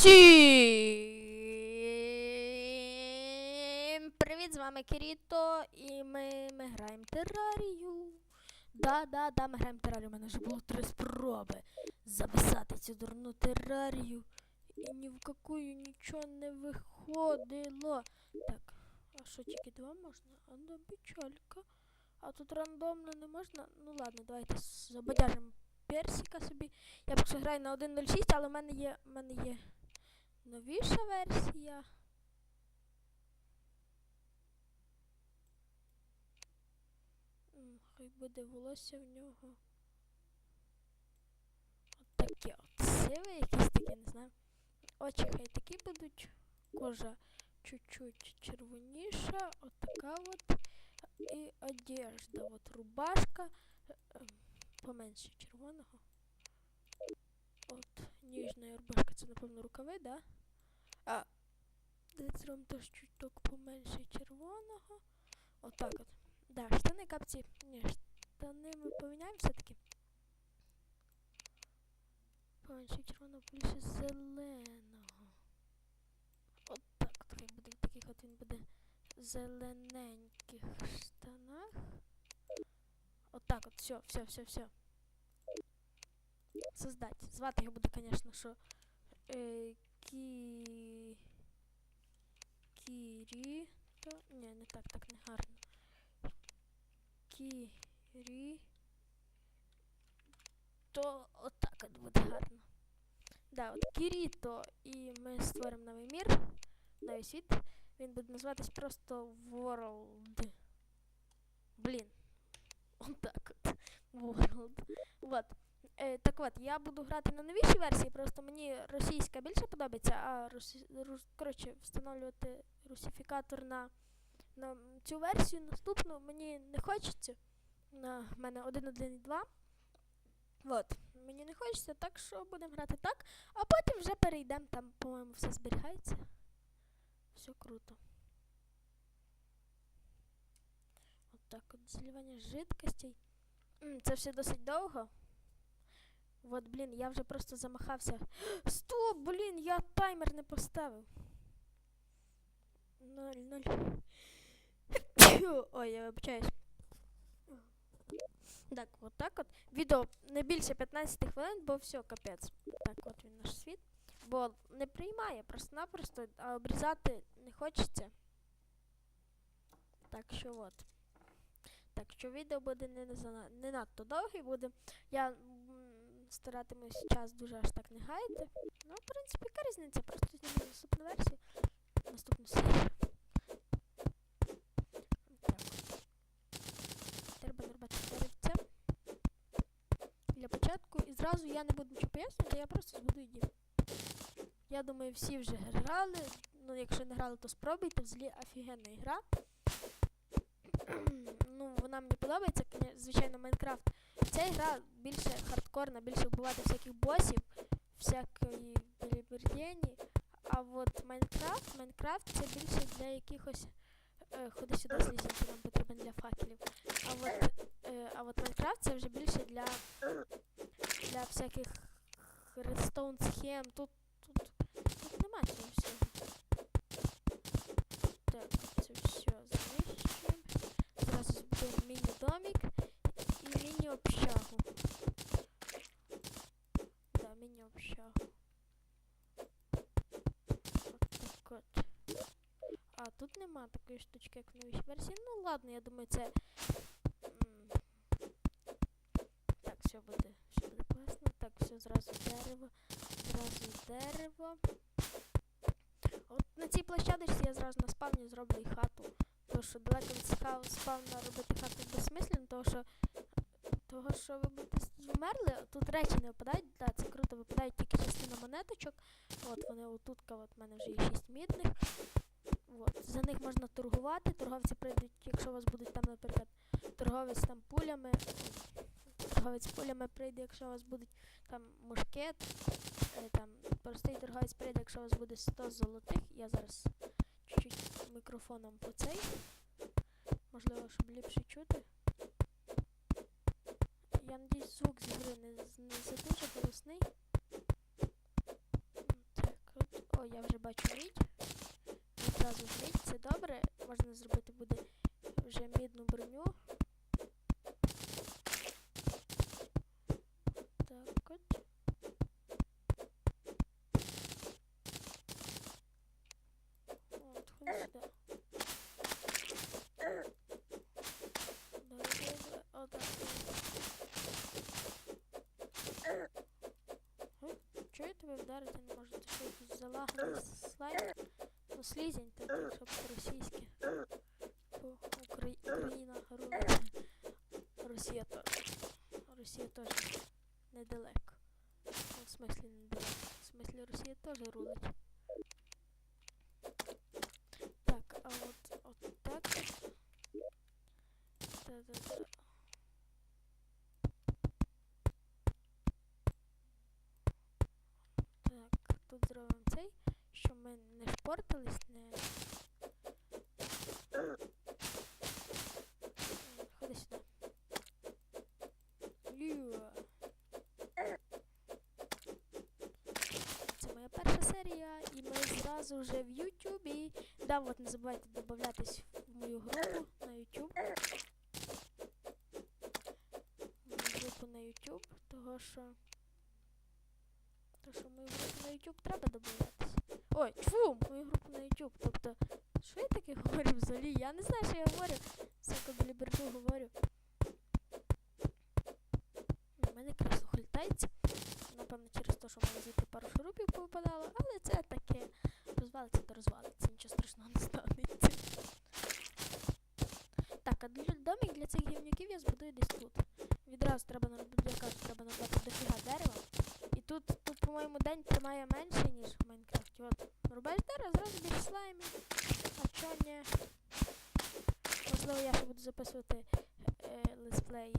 Всім привіт, з вами Кіріто, і ми, ми граємо терарію. Да, да, да, ми граємо терарію. У мене вже було три спроби записати цю дурну терарію. І ні в какую нічого не виходило. Так, а що тільки два можна? А ну печалька. А тут рандомно не можна. Ну ладно, давайте забодяжимо персика собі. Я поки граю на 1.06, але в мене є. В мене є новіша версія. Хай буде волосся в нього. От таке от сиве, якісь такі, не знаю. Очі хай такі будуть. Кожа чуть-чуть червоніша, от така от. І одежда, от рубашка. ем, Поменше червоного. От, ніжна рубашка, це, напевно, рукави, да? А, децером теж чуток поменше червоного. Отак от. Да, штани капці. Ні, штани ми поміняємо все-таки. Поменше червоного, більше зеленого. От так от хай буде таких от він буде зелененьких штанах. Отак от, все, все, все, все. Создать. Звати його буде, звісно, що е, Кі... Кірі. То... Ні, не так, так не гарно. Кірі. То отак от буде гарно. Да, от Кіріто. І ми створимо новий мір, новий світ. Він буде називатись просто World. Блін. Отак от. World. Вот. Е, так от, я буду грати на новішій версії, просто мені російська більше подобається, а рус... коротше, встановлювати русифікатор на, на цю версію наступну мені не хочеться. На в мене 1.1.2. От. Мені не хочеться, так що будемо грати так, а потім вже перейдемо, там, по-моєму, все зберігається. Все круто. От так от зливання жидкостей. Це все досить довго. Вот, блін, я вже просто замахався. Стоп, блін, я таймер не поставив. Ноль, ноль. Ой, я вибачаюсь. Так, от так от. Відео не більше 15 хвилин, бо все, капець. Так, от він наш світ. Бо не приймає просто-напросто, а обрізати не хочеться. Так що от. Так що відео буде не, не надто довге, буде. Я м, старатимусь час дуже аж так не гаяти. Ну, в принципі, яка різниця? Просто зніму наступну версію. Наступну серію. Так. Треба нарвати деревця. Для початку і зразу я не буду нічого пояснювати, я просто збудую дім. Я думаю, всі вже грали. Ну, якщо не грали, то спробуйте. Взагалі офігенна гра. ну, вона мені подобається, звичайно, Майнкрафт. Ця гра більше хардкорна, більше вбивати всяких босів, всякої білібердєні. А от Майнкрафт, Майнкрафт це більше для якихось. Е, ходи сюди слізінки, нам потрібен для факелів. А от, е, а от Майнкрафт це вже більше для, для всяких редстоун схем. Тут, тут, тут нема цього всього. Так, це все знищуємо. Зразу збудуємо міні-домик і міні-общагу. Да, міні-общагу. Так от. А, тут нема такої штучки, як в новій версії. Ну ладно, я думаю, це. м, Так, все буде, все буде класно. Так, все зразу дерево. Зразу дерево. От на цій площадочці я зразу на спавні зроблю і хату. Тому що далеко від спавна робити хату безсмислено, тому що того, що ви будете вмерли, тут речі не випадають, да, це круто, випадають тільки частина монеточок. От вони отутка, от в мене вже є 6 мідних. От, за них можна торгувати. Торговці прийдуть, якщо у вас будуть там, наприклад, торговець там пулями. Торговець пулями прийде, якщо у вас будуть там мушкет. Е, там простий торговець прийде, якщо у вас буде 100 золотих. Я зараз чуть-чуть мікрофоном по цей. Можливо, щоб ліпше чути. Я надіюсь, звук з гри не, не за дуже голосний. Так, от. я вже бачу мідь. Одразу мідь, це добре. Можна зробити буде вже мідну броню. Так от. От, ходи сюди. Давай, давай, давай. Отак. Ой, Вдарити не можете? Що тут залаганий слайд? Ну, слізень, так, щоб по-російськи. По Украї... Україна рулить. Росія теж. Росія теж недалеко. Ну, в смислі недалеко. В смислі Росія теж рулить. Так, а от, от так. Та-да-да. Так, тут зробимо цей, щоб ми не шпортались, не. Ходи сюди. Юа. Це моя перша серія, і ми зразу вже в Ютубі. Да, от не забувайте додатись в мою групу на. Мою групу на YouTube, того що. То що мою групу на YouTube треба додатись. Ой, тьфу, мою групу на YouTube. Тобто, що я таке говорю взагалі? Я не знаю, що я говорю. Всяку бліберду говорю. У мене кресло хультається. Напевно, через те, що в мене звідти пару шурупів повипадало, але це таке розвалиться, то розвалиться, нічого страшного не станеться. Так, а для домик для цих гівнюків я збудую десь тут. Відразу треба на треба набрати дофіга дерева. І тут, тут, по-моєму, день тримає менше, ніж Майнкрафті. От, рубаєш дерево, зразу більш слаймів. А чо не? Можливо, я ще буду записувати е, летсплеї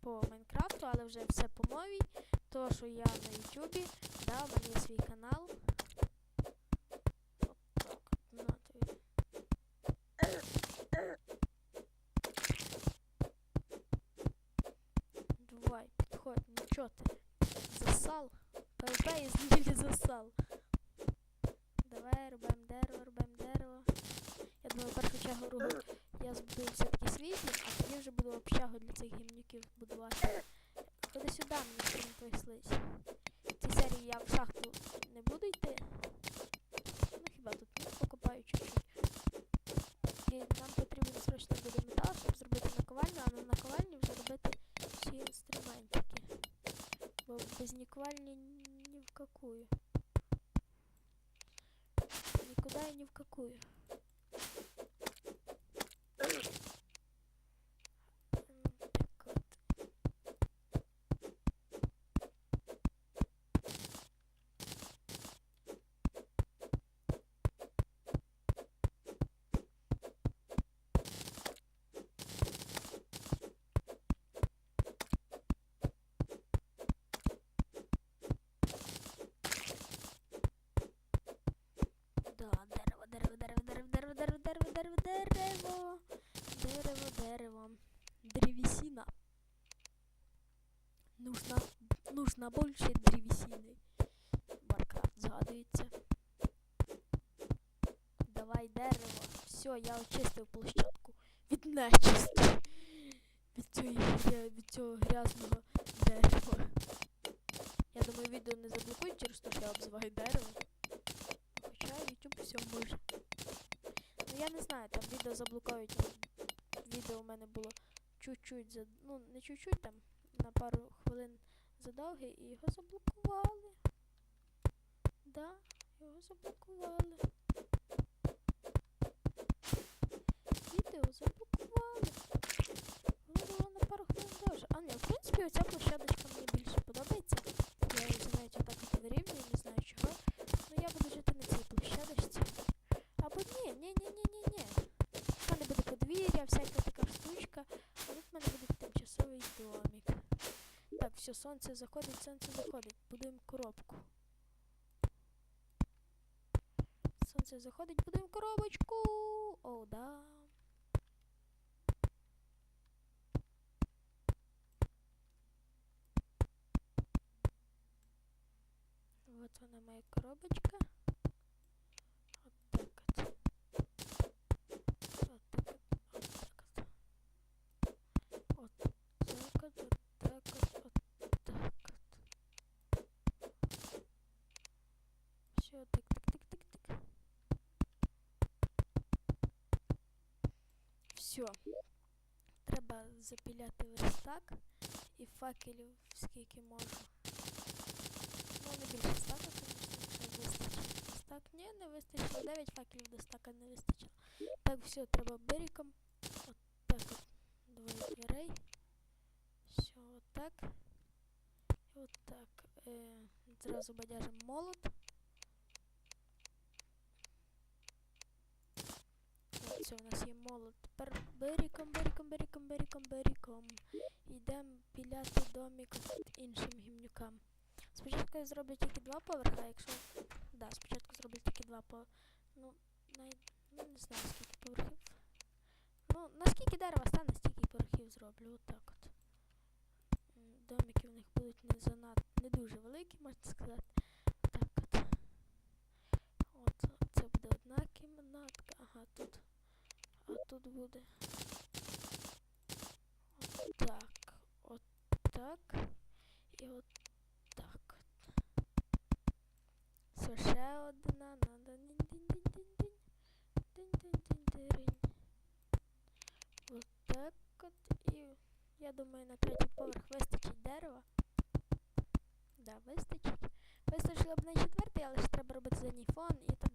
по Майнкрафту, але вже все по новій. То, що я на Ютубі, да, у мене є свій канал. Так, на тобі. Давай, підходь, нічого ти. Засал. ПВП із засал. Давай, рубаємо дерево, рубаємо дерево. Я думаю, першу чергу рубу я збудую все-таки дім, а тоді вже буду общагу для цих гімнюків будувати. Ходи сюди, мені скрім пояслись. В цій серії я в шахту не буду йти. Ну хіба тут покопаю чуть-чуть. І нам потрібен срочно буде метал, щоб зробити наковальню, а на наковальні вже робити всі інструментики. Бо без наковальні ні в какую знаю ни в какую. Нужно больше древесины. Варкрафт згадується. Давай дерево. Все, я очистив площадку від нечисті. Від цього, від цього грязного дерева. Я думаю, відео не заблокують через те, що я обзиваю дерево. Хоча YouTube все може. Ну я не знаю, там відео заблокують. Відео у мене було чуть-чуть за. Ну, не чуть-чуть там, на пару хвилин задовге і його заблокували. Да, його заблокували. Все, сонце заходить, сонце заходить. Будуємо коробку. Сонце заходить, будуємо коробочку. О, да. Вот вона моя коробочка. Все, тик-тик-тик-тик-тик. Все. Треба запіляти верстак і факелів скільки можна. Ну, не більше стака, звісно, це вистачить. Стак, ні, не вистачило. 9 факелів до стака не вистачило. Так, все, треба беріком. От так от. Двоє дверей. Все, отак. І отак. Е, зразу бадяжим молот. От, все, у нас є молот. Тепер беріком, беріком, беріком, беріком, беріком. Йдемо піляти домик іншим гімнюкам. Спочатку я зроблю тільки два поверха, якщо. Да, спочатку зроблю тільки два поверха. Ну, най... ну, не знаю скільки поверхів. Ну, наскільки дерева стане, стільки поверхів зроблю. Отак от. Домики в них будуть не занадто, не дуже великі, можна сказати. тут буде. Отак. Отак. І от так. Все, ще одна. Надо динь-динь-динь-динь. Динь-динь-динь-динь. Отак от. І я думаю, на третій поверх вистачить дерева. Да, вистачить. Вистачило б на четвертий, але ж треба робити задній фон і так далі. Ну,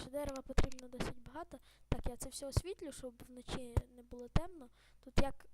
що дерева потрібно досить багато. Так, я це все освітлю, щоб вночі не було темно. Тут як